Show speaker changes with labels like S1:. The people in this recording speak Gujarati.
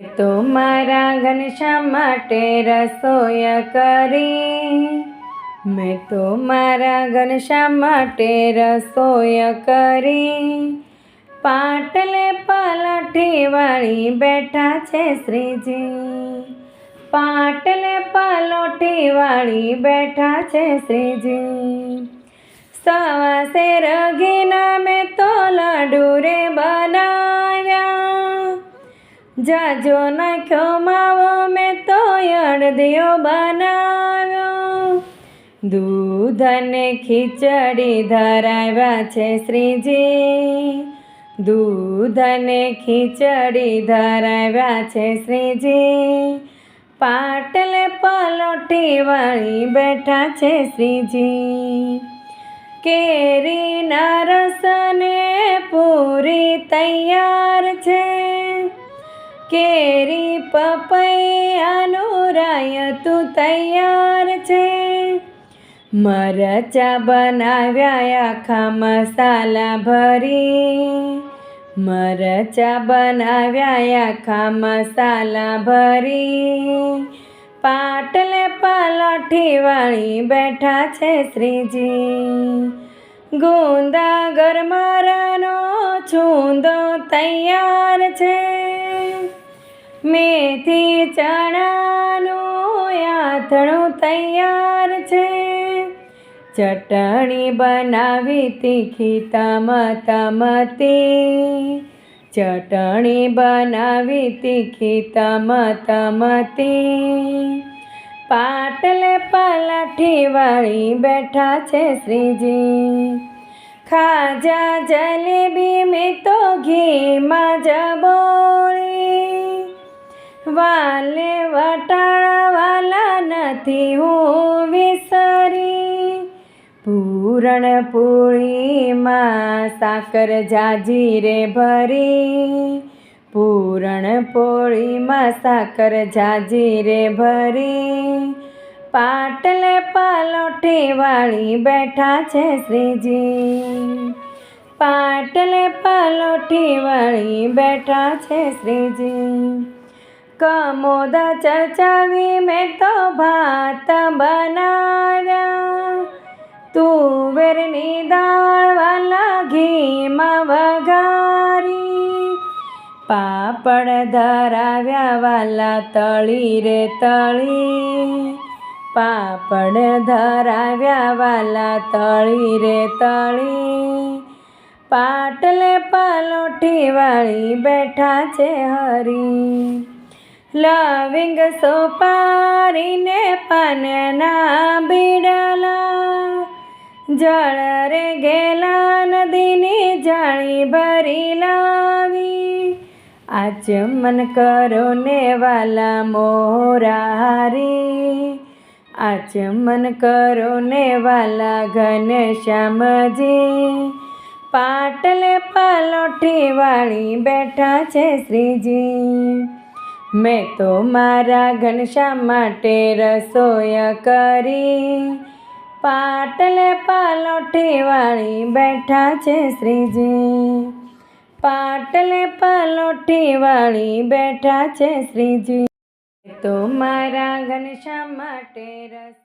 S1: તો મારા ઘનશ્યામ માટે રસોઈ કરી. મેં તો મારા ઘનશ્યામ માટે રસોઈ કરી. પાટલે પલાઠી વાળી બેઠા છે શ્રીજી. પાટલે પલોઠી વાળી બેઠા છે શ્રીજી. સવાસે શેર જાજો નાખ્યો માવો, મેં તો અડદિયો બનાવ્યો. દૂધ અને ખીચડી ધરાવ્યા છે શ્રીજી. દૂધ અને ખીચડી ધરાવ્યા છે શ્રીજી. પાટલે પલોઠી વાળી બેઠા છે શ્રીજી. કેરીના રસને પૂરી તૈયાર છે. કેરી પપૈયાનું રાયતું તૈયાર છે. મરચા બનાવ્યા આખા મસાલા ભરી. મરચા બનાવ્યા આખા મસાલા ભરી. પાટલે પલાઠી વાળી બેઠા છે શ્રીજી. ગુંદા ગરમારાનો છૂંદો તૈયાર છે. મેથી ચણાનું યાથણું તૈયાર છે. ચટણી બનાવી તીખી તમતમતી ચટણી બનાવી તીખી તમતમતી પાટલે પલાઠી વાળી બેઠા છે શ્રીજી. ખાજા જલેબી મેં તો ઘીમાં જબોળી વાલે વટાળવાલા નથી હું વિસરી. પૂરણ પૂરીમાં સાકર જાજી રે ભરી. પૂરણ પોળીમાં સાકર જાજી રે ભરી. પાટલે પલોઠી વાળી બેઠા છે શ્રીજી. પાટલે પલોઠી વાળી બેઠા છે શ્રીજી. કમોદ ચર્ચાવી મેં તો ભાત બનાવ્યા. તુવેરની દાળ વાલા ઘીમાં વઘારી. પાપડ ધરાવ્યા વાલા તળી રે તળી. પાપડ ધરાવ્યા વાલા તળી રે તળી. પાટલે પલોઠી વાળી બેઠા છે હરી. લવિંગ સોપારીને પાનના બીડલા. જળ રે ગેલા નદીની જાળી ભરી લાવી. આચમન કરો ને વાલા મોરારી. આચમન કરો ને વાલા ઘનશ્યામજી. પાટલે પલોઠી વાળી બેઠા છે શ્રીજી. મેં તો મારા ઘનશ્યામ માટે રસોયા કરી. પાટલે પાલોઠી વાળી બેઠા છે શ્રીજી. પાટલે પાલોઠી વાળી બેઠા છે શ્રીજી. તો મારા ઘનશ્યામ માટે રસ